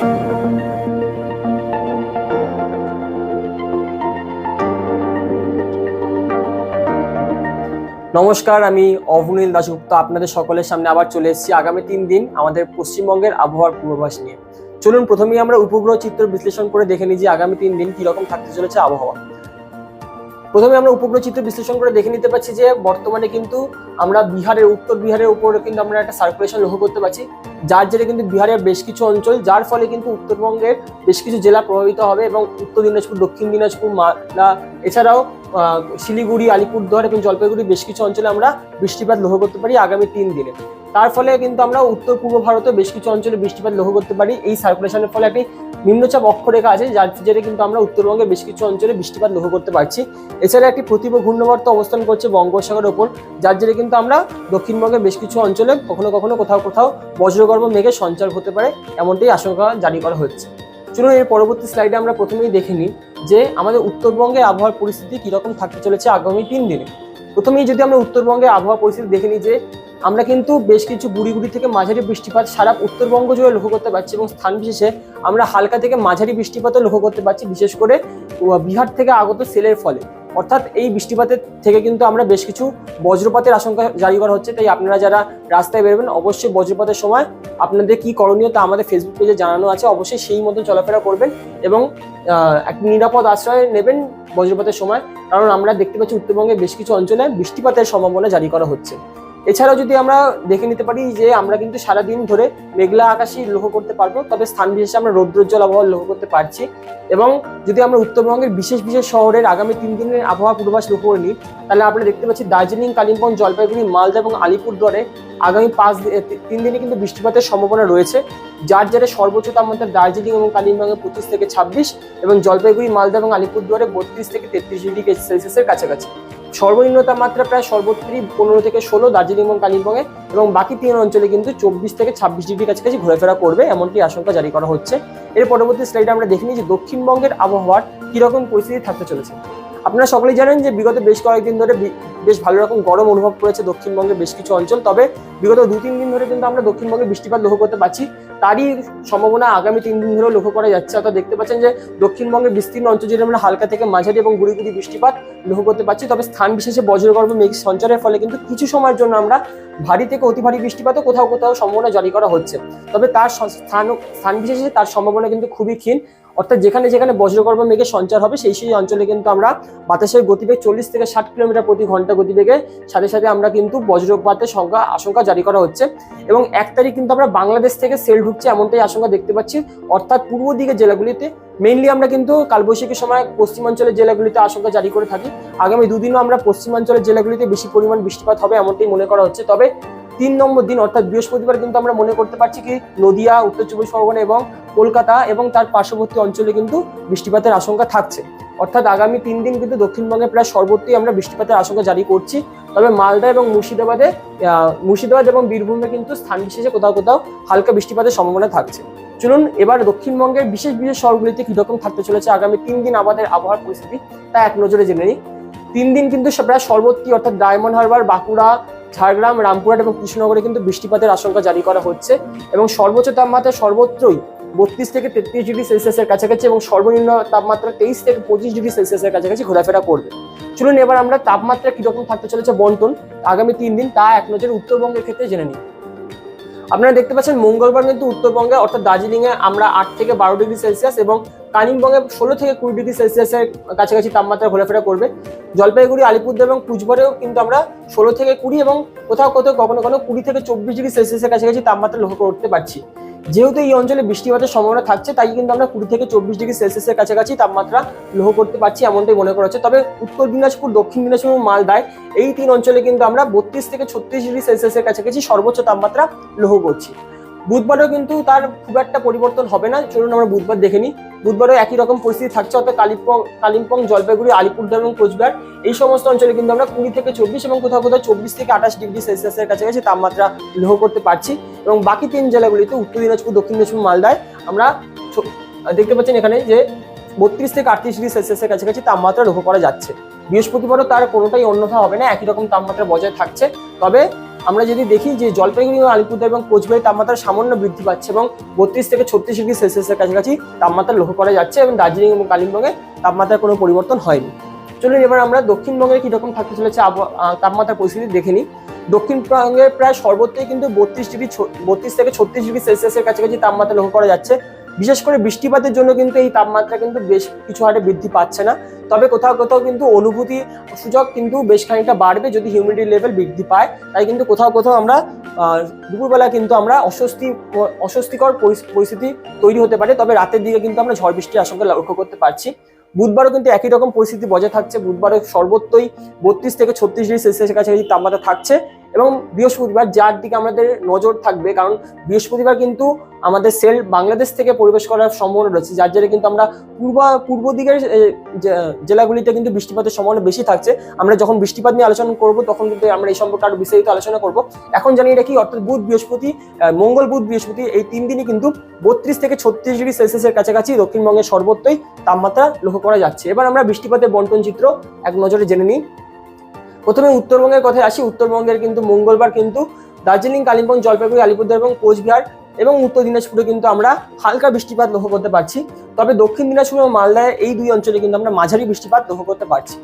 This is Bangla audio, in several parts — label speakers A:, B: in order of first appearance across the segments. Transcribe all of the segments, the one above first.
A: নমস্কার, আমি অবনীল দাসগুপ্ত আপনাদের সকলের সামনে আবার চলে এসেছি আগামী তিন দিন আমাদের পশ্চিমবঙ্গের আবহাওয়ার পূর্বাভাস নিয়ে। চলুন, প্রথমেই আমরা উপগ্রহ চিত্র বিশ্লেষণ করে দেখে নিই যে আগামী তিন দিন কীরকম থাকতে চলেছে আবহাওয়া। প্রথমে আমরা উপগ্রহ চিত্র বিশ্লেষণ করে দেখে নিতে পারছি যে বর্তমানে কিন্তু আমরা বিহারের, উত্তর বিহারের উপরে কিন্তু আমরা একটা সার্কুলেশন লক্ষ্য করতে পারছি। যার জেরে কিন্তু বিহারের বেশ কিছু অঞ্চল, যার ফলে কিন্তু উত্তরবঙ্গের বেশ কিছু জেলা প্রভাবিত হবে এবং উত্তর দিনাজপুর, দক্ষিণ দিনাজপুর, মালদা, এছাড়াও শিলিগুড়ি, আলিপুরদুয়ার এবং জলপাইগুড়ি বেশ কিছু অঞ্চলে আমরা বৃষ্টিপাত লক্ষ্য করতে পারি আগামী তিন দিনে। তার ফলে কিন্তু আমরা উত্তর পূর্ব ভারতে বেশ কিছু অঞ্চলে বৃষ্টিপাত লক্ষ্য করতে পারি। এই সার্কুলেশনের ফলে একটি নিম্নচাপ অক্ষরেখা আছে, যার জেরে কিন্তু আমরা উত্তরবঙ্গের বেশ কিছু অঞ্চলে বৃষ্টিপাত লক্ষ্য করতে পারছি। এছাড়া একটি প্রতিভ ঘূর্ণবর্ত অবস্থান করছে বঙ্গোপসাগরের ওপর, যার জেরে কিন্তু আমরা দক্ষিণবঙ্গের বেশ কিছু অঞ্চলে কখনো কখনো কোথাও কোথাও বজ্রগর্ভ মেঘের সঞ্চার হতে পারে এমনটাই আশঙ্কা জারি করা হচ্ছে। চলুন এর পরবর্তী স্লাইডে আমরা প্রথমেই দেখে নিই যে আমাদের উত্তরবঙ্গের আবহাওয়ার পরিস্থিতি কীরকম থাকতে চলেছে আগামী তিন দিনে। প্রথমেই যদি আমরা উত্তরবঙ্গে আবহাওয়া পরিস্থিতি দেখে নিই যে আমরা কিন্তু বেশ কিছু গুড়ি গুড়ি থেকে মাঝারি বৃষ্টিপাত সারা উত্তরবঙ্গ জুড়ে লক্ষ্য করতে পারছি এবং স্থান বিশেষে আমরা হালকা থেকে মাঝারি বৃষ্টিপাতও লক্ষ্য করতে পারছি, বিশেষ করে বিহার থেকে আগত সেলের ফলে। অর্থাৎ এই বৃষ্টিপাতের থেকে কিন্তু আমরা বেশ কিছু বজ্রপাতের আশঙ্কা জারি করা হচ্ছে। তাই আপনারা যারা রাস্তায় বেরোবেন, অবশ্যই বজ্রপাতের সময় আপনাদের কি করণীয় তা আমাদের ফেসবুক পেজে জানানো আছে। অবশ্যই সেই মতো চলাফেরা করবেন এবং একটি নিরাপদ আশ্রয় নেবেন বজ্রপাতের সময়। কারণ আমরা দেখতে পাচ্ছি উত্তরবঙ্গের বেশ কিছু অঞ্চলে বৃষ্টিপাতের সম্ভাবনা জারি করা হচ্ছে। এছাড়াও যদি আমরা দেখে নিতে পারি যে আমরা কিন্তু সারাদিন ধরে মেঘলা আকাশই লক্ষ্য করতে পারব, তবে স্থান বিশেষে আমরা রৌদ্রোজ্জ্বল আবহাওয়া লক্ষ্য করতে পারছি। এবং যদি আমরা উত্তরবঙ্গের বিশেষ বিশেষ শহরের আগামী তিন দিনের আবহাওয়া পূর্বাভাস লক্ষ্য করে নিই, তাহলে আমরা দেখতে পাচ্ছি দার্জিলিং, কালিম্পং, জলপাইগুড়ি, মালদা এবং আলিপুরদুয়ারে আগামী পাঁচ তিন দিনে কিন্তু বৃষ্টিপাতের সম্ভাবনা রয়েছে। যার জেরে সর্বোচ্চ তাপমাত্রা দার্জিলিং এবং কালিম্পংয়ে পঁচিশ থেকে ছাব্বিশ এবং জলপাইগুড়ি, মালদা এবং আলিপুরদুয়ারে বত্রিশ থেকে তেত্রিশ ডিগ্রি সেলসিয়াসের কাছাকাছি। সর্বনিম্ন তাপমাত্রা প্রায় সর্বত্রই পনেরো থেকে ষোলো দার্জিলিং এবং কালিম্পংয়ে, এবং বাকি তিন অঞ্চলে কিন্তু চব্বিশ থেকে ছাব্বিশ ডিগ্রি কাছাকাছি ঘোরাফেরা করবে, এমনটি আশঙ্কা জারি করা হচ্ছে। এর পরবর্তী স্লাইডে আমরা দেখে নিই যে দক্ষিণবঙ্গের আবহাওয়ার কীরকম পরিস্থিতি থাকতে চলেছে। আপনারা সকলেই জানেন যে বিগত বেশ কয়েকদিন ধরে বেশ ভালো রকম গরম অনুভব করেছে দক্ষিণবঙ্গের বেশ কিছু অঞ্চল, তবে বিগত দু তিন দিন ধরে কিন্তু আমরা দক্ষিণবঙ্গে বৃষ্টিপাত লক্ষ্য করতে পারছি। তারই সম্ভাবনা আগামী তিন দিন ধরেও লক্ষ্য করা যাচ্ছে। অর্থাৎ দেখতে পাচ্ছেন যে দক্ষিণবঙ্গের বিস্তীর্ণ অঞ্চল জুড়ে আমরা হালকা থেকে মাঝারি এবং গুড়ি গুড়ি বৃষ্টিপাত লক্ষ্য করতে পারছি। তবে স্থান বিশেষে বজ্রগর্ভ মেঘ সঞ্চারের ফলে কিন্তু কিছু সময়ের জন্য আমরা ভারী থেকে অতি ভারী বৃষ্টিপাতও কোথাও কোথাও সম্ভাবনা জারি করা হচ্ছে। তবে তার স্থান স্থান বিশেষে তার সম্ভাবনা কিন্তু খুবই ক্ষীণ। অর্থাৎ যেখানে যেখানে বজ্রগর্ভ মেঘের সঞ্চার হবে, সেই সেই অঞ্চলে কিন্তু আমরা বাতাসের গতিবেগ চল্লিশ থেকে ষাট কিলোমিটার প্রতি ঘণ্টা গতিবেগে, সাথে সাথে আমরা কিন্তু বজ্রপাতের সংখ্যা আশঙ্কা জারি করা হচ্ছে। এবং এক তারিখ কিন্তু আমরা বাংলাদেশ থেকে সেল ঢুকছে এমনটাই আশঙ্কা দেখতে পাচ্ছি। অর্থাৎ পূর্ব দিকের জেলাগুলিতে মেইনলি আমরা কিন্তু কালবৈশাখীর সময় পশ্চিমাঞ্চলের জেলাগুলিতে আশঙ্কা জারি করে থাকি। আগামী দুদিনও আমরা পশ্চিমাঞ্চলের জেলাগুলিতে বেশি পরিমাণ বৃষ্টিপাত হবে এমনটাই মনে করা হচ্ছে। তবে তিন নম্বর দিন, অর্থাৎ বৃহস্পতিবার কিন্তু আমরা মনে করতে পারছি কি, নদিয়া, উত্তর চব্বিশ পরগনা এবং কলকাতা এবং তার পার্শ্ববর্তী অঞ্চলে কিন্তু বৃষ্টিপাতের আশঙ্কা থাকছে। অর্থাৎ আগামী তিন দিন কিন্তু দক্ষিণবঙ্গে প্রায় সর্বত্রই আমরা বৃষ্টিপাতের আশঙ্কা জারি করছি। তবে মালদা এবং মুর্শিদাবাদে মুর্শিদাবাদ এবং বীরভূমে কিন্তু স্থান বিশেষে কোথাও কোথাও হালকা বৃষ্টিপাতের সম্ভাবনা থাকছে। চলুন, এবার দক্ষিণবঙ্গের বিশেষ বিশেষ শহরগুলিতে কীরকম থাকতে চলেছে, আগামী তিন দিন আমাদের আবহাওয়ার পরিস্থিতি তা এক নজরে জেনে নিই। তিন দিন কিন্তু প্রায় সর্বত্রই, অর্থাৎ ডায়মন্ড হারবার, বাঁকুড়া ঝাড়গ্রাম, রামপুরহাট এবং কৃষ্ণনগরে কিন্তু বৃষ্টিপাতের আশঙ্কা জারি করা হচ্ছে এবং সর্বোচ্চ তাপমাত্রা সর্বত্রই বত্রিশ থেকে তেত্রিশ ডিগ্রি সেলসিয়াসের কাছাকাছি এবং সর্বনিম্ন তাপমাত্রা তেইশ থেকে পঁচিশ ডিগ্রি সেলসিয়াসের কাছাকাছি ঘোরাফেরা করবে। চলুন এবার আমরা তাপমাত্রা কীরকম থাকতে চলেছে বন্টন, আগামী তিন দিন তা এক নজরে উত্তরবঙ্গের ক্ষেত্রে জেনে নিই। আপনারা দেখতে পাচ্ছেন, মঙ্গলবার কিন্তু উত্তরবঙ্গে অর্থাৎ দার্জিলিংয়ে আমরা আট থেকে বারো ডিগ্রি সেলসিয়াস এবং কালিম্পংয়ে ষোলো থেকে কুড়ি ডিগ্রি সেলসিয়াসের কাছাকাছি তাপমাত্রা ঘোরাফেরা করবে। জলপাইগুড়ি, আলিপুরদুয়ার এবং কুচবিহারেও কিন্তু আমরা ষোলো থেকে কুড়ি এবং কোথাও কোথাও কখনো কখনো কুড়ি থেকে চব্বিশ ডিগ্রি সেলসিয়াসের কাছাকাছি তাপমাত্রা লক্ষ্য করতে পারছি। যেহেতু এই অঞ্চলে বৃষ্টিপাতের সম্ভাবনা থাকছে, তাই কিন্তু আমরা কুড়ি থেকে চব্বিশ ডিগ্রি সেলসিয়াসের কাছাকাছি তাপমাত্রা লক্ষ্য করতে পারছি এমনটাই মনে করা হচ্ছে। তবে উত্তর দিনাজপুর, দক্ষিণ দিনাজপুর এবং মালদায় এই তিন অঞ্চলে কিন্তু আমরা বত্রিশ থেকে ছত্রিশ ডিগ্রি সেলসিয়াসের কাছাকাছি সর্বোচ্চ তাপমাত্রা লক্ষ্য করছি। বুধবারও কিন্তু তার খুব একটা পরিবর্তন হবে না। চলুন আমরা বুধবার দেখে নিই। বুধবারও একই রকম পরিস্থিতি থাকছে, অর্থাৎ কালিম্পং কালিম্পং, জলপাইগুড়ি, আলিপুরদুয়ার এবং কোচবিহার। এই সমস্ত অঞ্চলে কিন্তু আমরা কুড়ি থেকে চব্বিশ এবং কোথাও কোথাও চব্বিশ থেকে আঠাশ ডিগ্রি সেলসিয়াসের কাছাকাছি তাপমাত্রা লক্ষ্য করতে পারছি। এবং বাকি তিন জেলাগুলিতে উত্তর দিনাজপুর, দক্ষিণ দিনাজপুর, মালদায় আমরা দেখতে পাচ্ছেন এখানে যে বত্রিশ থেকে আটত্রিশ ডিগ্রি সেলসিয়াসের কাছাকাছি তাপমাত্রা লক্ষ্য করা যাচ্ছে। বৃহস্পতিবারও তার কোনোটাই অন্যথা হবে না, একই রকম তাপমাত্রা বজায় থাকছে। তবে আমরা যদি দেখি যে জলপাইগুড়ি এবং আলিপুরদুয়ার এবং কোচবিহারের তাপমাত্রা সামান্য বৃদ্ধি পাচ্ছে এবং বত্রিশ থেকে ছত্রিশ ডিগ্রি সেলসিয়াসের কাছাকাছি তাপমাত্রা লক্ষ্য করা যাচ্ছে এবং দার্জিলিং এবং কালিম্পংয়ে তাপমাত্রার কোনো পরিবর্তন হয়নি। চলুন এবার আমরা দক্ষিণবঙ্গে কীরকম থাকতে চলেছে তাপমাত্রার পরিস্থিতি দেখে নিই। দক্ষিণবঙ্গের প্রায় সর্বত্রই কিন্তু বত্রিশ ডিগ্রি বত্রিশ থেকে ছত্রিশ ডিগ্রি সেলসিয়াসের কাছাকাছি তাপমাত্রা লক্ষ্য করা যাচ্ছে। বিশেষ করে বৃষ্টিপাতের জন্য কিন্তু এই তাপমাত্রা কিন্তু বেশ কিছু হারে বৃদ্ধি পাচ্ছে না। তবে কোথাও কোথাও কিন্তু অনুভূতি সূচক কিন্তু বেশ খানিকটা বাড়বে যদি হিউমিডিটি লেভেল বৃদ্ধি পায়। তাই কিন্তু কোথাও কোথাও আমরা দুপুরবেলা কিন্তু আমরা অস্বস্তি, অস্বস্তিকর পরিস্থিতি তৈরি হতে পারে। তবে রাতের দিকে কিন্তু আমরা ঝড় বৃষ্টির আশঙ্কা লক্ষ্য করতে পারছি। বুধবারও কিন্তু একই রকম পরিস্থিতি বজায় থাকছে। বুধবারে সর্বত্রই বত্রিশ থেকে ছত্রিশ ডিগ্রি সেলসিয়াসের কাছাকাছি তাপমাত্রা থাকছে। এবং বৃহস্পতিবার যার দিকে আমাদের নজর থাকবে, কারণ বৃহস্পতিবার কিন্তু আমাদের সেল বাংলাদেশ থেকে পরিবেশ করার সম্ভাবনা রয়েছে, যার জন্য কিন্তু আমরা পূর্ব পূর্ব দিকের জেলাগুলিতে কিন্তু বৃষ্টিপাতের সম্ভাবনা বেশি থাকছে। আমরা যখন বৃষ্টিপাত নিয়ে আলোচনা করব, তখন কিন্তু আমরা এই সম্পর্কে আরও বিস্তারিত আলোচনা করব। এখন জানিয়ে রাখি অর্থাৎ বুধ, বৃহস্পতি মঙ্গল, বুধ, বৃহস্পতি, এই তিন দিনই কিন্তু বত্রিশ থেকে ছত্রিশ ডিগ্রি সেলসিয়াসের কাছাকাছি দক্ষিণবঙ্গের সর্বত্রই তাপমাত্রা লক্ষ্য করা যাচ্ছে। এবার আমরা বৃষ্টিপাতের বন্টন চিত্র এক নজরে জেনে নিই। প্রথমে উত্তরবঙ্গের কথায় আসি, উত্তরবঙ্গের কিন্তু মঙ্গলবার কিন্তু দার্জিলিং, কালিম্পং, জলপাইগুড়ি, আলিপুরদুয়ার এবং কোচবিহার এবং উত্তর দিনাজপুরে কিন্তু আমরা হালকা বৃষ্টিপাত লক্ষ্য করতে পারছি। তবে দক্ষিণ দিনাজপুর এবং মালদায় এই দুই অঞ্চলে কিন্তু আমরা মাঝারি বৃষ্টিপাত লক্ষ্য করতে পারছি।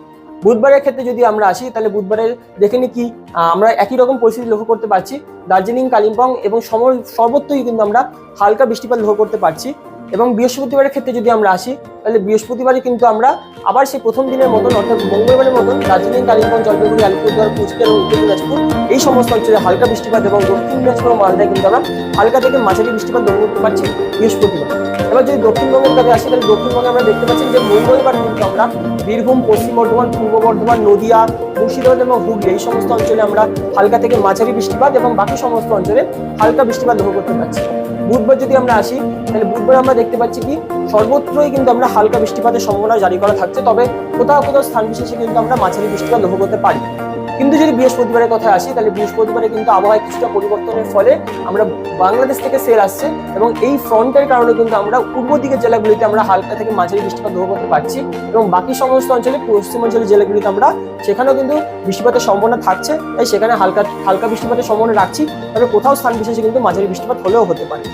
A: বুধবারের ক্ষেত্রে যদি আমরা আসি, তাহলে বুধবারে দেখে নি কি আমরা একই রকম পরিস্থিতি লক্ষ্য করতে পারছি। দার্জিলিং, কালিম্পং এবং সমর- সর্বত্রই কিন্তু আমরা হালকা বৃষ্টিপাত লক্ষ্য করতে পারছি। এবং বৃহস্পতিবারের ক্ষেত্রে যদি আমরা আসি, তাহলে বৃহস্পতিবারই কিন্তু আমরা আবার সেই প্রথম দিনের মতন, অর্থাৎ মঙ্গলবারের মতন দার্জিলিং, কালিম্পং, জলপাইগুড়ি, আলিপুরদুয়ার, কুচবিহার এবং উত্তর দিনাজপুর, এই সমস্ত অঞ্চলে হালকা বৃষ্টিপাত এবং দক্ষিণ দিনাজপুর ও মালদায় কিন্তু আমরা হালকা থেকে মাঝারি বৃষ্টিপাত লক্ষ্য করতে পারছি বৃহস্পতিবার। এবার যদি দক্ষিণবঙ্গের কাছে আসি, তাহলে দক্ষিণবঙ্গে আমরা দেখতে পাচ্ছি যে মঙ্গলবার কিন্তু আমরা বীরভূম, পশ্চিম বর্ধমান, পূর্ব বর্ধমান, নদিয়া, মুর্শিদাবাদ এবং হুগলি, এই সমস্ত অঞ্চলে আমরা হালকা থেকে মাঝারি বৃষ্টিপাত এবং বাকি সমস্ত অঞ্চলে হালকা বৃষ্টিপাত লক্ষ্য করতে পারছি। বুধবার যদি আমরা আসি, তাহলে বুধবার আমরা দেখতে পাচ্ছি কি, সর্বত্রই কিন্তু আমরা হালকা বৃষ্টিপাতের সম্ভাবনা জারি করা থাকছে, তবে কোথাও কোথাও স্থান বিশেষে কিন্তু আমরা মাঝারি বৃষ্টিপাত লক্ষ্য করতে পারি। কিন্তু যদি বৃহস্পতিবারের কথা আসি, তাহলে বৃহস্পতিবারে কিন্তু আবহাওয়ায় কিছুটা পরিবর্তনের ফলে আমরা বাংলাদেশ থেকে সেল আসছে এবং এই ফ্রন্টের কারণে কিন্তু আমরা পূর্ব দিকের জেলাগুলিতে আমরা হালকা থেকে মাঝারি বৃষ্টিপাত লক্ষ্য করতে পারছি এবং বাকি সমস্ত অঞ্চলে, পশ্চিমাঞ্চলের জেলাগুলিতে আমরা সেখানেও কিন্তু বৃষ্টিপাতের সম্ভাবনা থাকছে, তাই সেখানে হালকা হালকা বৃষ্টিপাতের সম্ভাবনা রাখছি। তবে কোথাও স্থান বিশেষে কিন্তু মাঝারি বৃষ্টিপাত হলেও হতে পারে।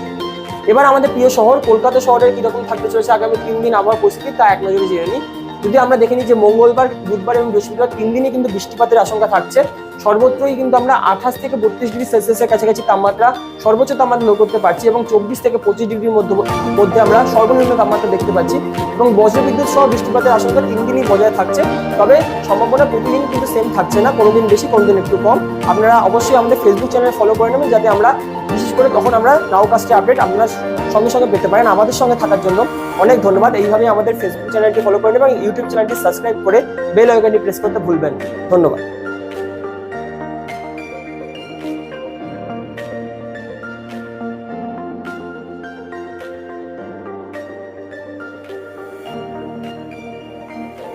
A: এবার আমাদের প্রিয় শহর, কলকাতা শহরের কীরকম থাকতে চলেছে আগামী তিন দিন আবহাওয়া পরিস্থিতি, তা এক নজরে জেনে নিই। যদি আমরা দেখে নিই যে মঙ্গলবার, বুধবার এবং বৃহস্পতিবার তিন দিনই কিন্তু বৃষ্টিপাতের আশঙ্কা থাকছে। সর্বত্রই কিন্তু আমরা আঠাশ থেকে বত্রিশ ডিগ্রি সেলসিয়াসের কাছাকাছি তাপমাত্রা, সর্বোচ্চ তাপমাত্রা লক্ষ্য করতে পারছি এবং চব্বিশ থেকে পঁচিশ ডিগ্রির মধ্যে মধ্যে আমরা সর্বনিম্ন তাপমাত্রা দেখতে পাচ্ছি এবং বজ্রবিদ্যুৎ সহ বৃষ্টিপাতের আশঙ্কা তিন দিনই বজায় থাকছে। তবে সম্ভাবনা প্রতিদিন কিন্তু সেম থাকছে না কোনোদিন বেশি কোনোদিন একটু কম। আপনারা অবশ্যই আমাদের ফেসবুক চ্যানেল ফলো করে নেবেন যাতে আমরা করে তখন আমরা নাও কাস্টে আপডেট আপনারা সঙ্গে সঙ্গে পেতে পারেন। আমাদের সঙ্গে থাকার জন্য অনেক ধন্যবাদ। এইভাবে আমাদের ফেসবুক চ্যানেলটি ফলো করে নেবেন এবং ইউটিউব চ্যানেলটি সাবস্ক্রাইব করে বেল আইকনটি প্রেস করতে ভুলবেন ধন্যবাদ।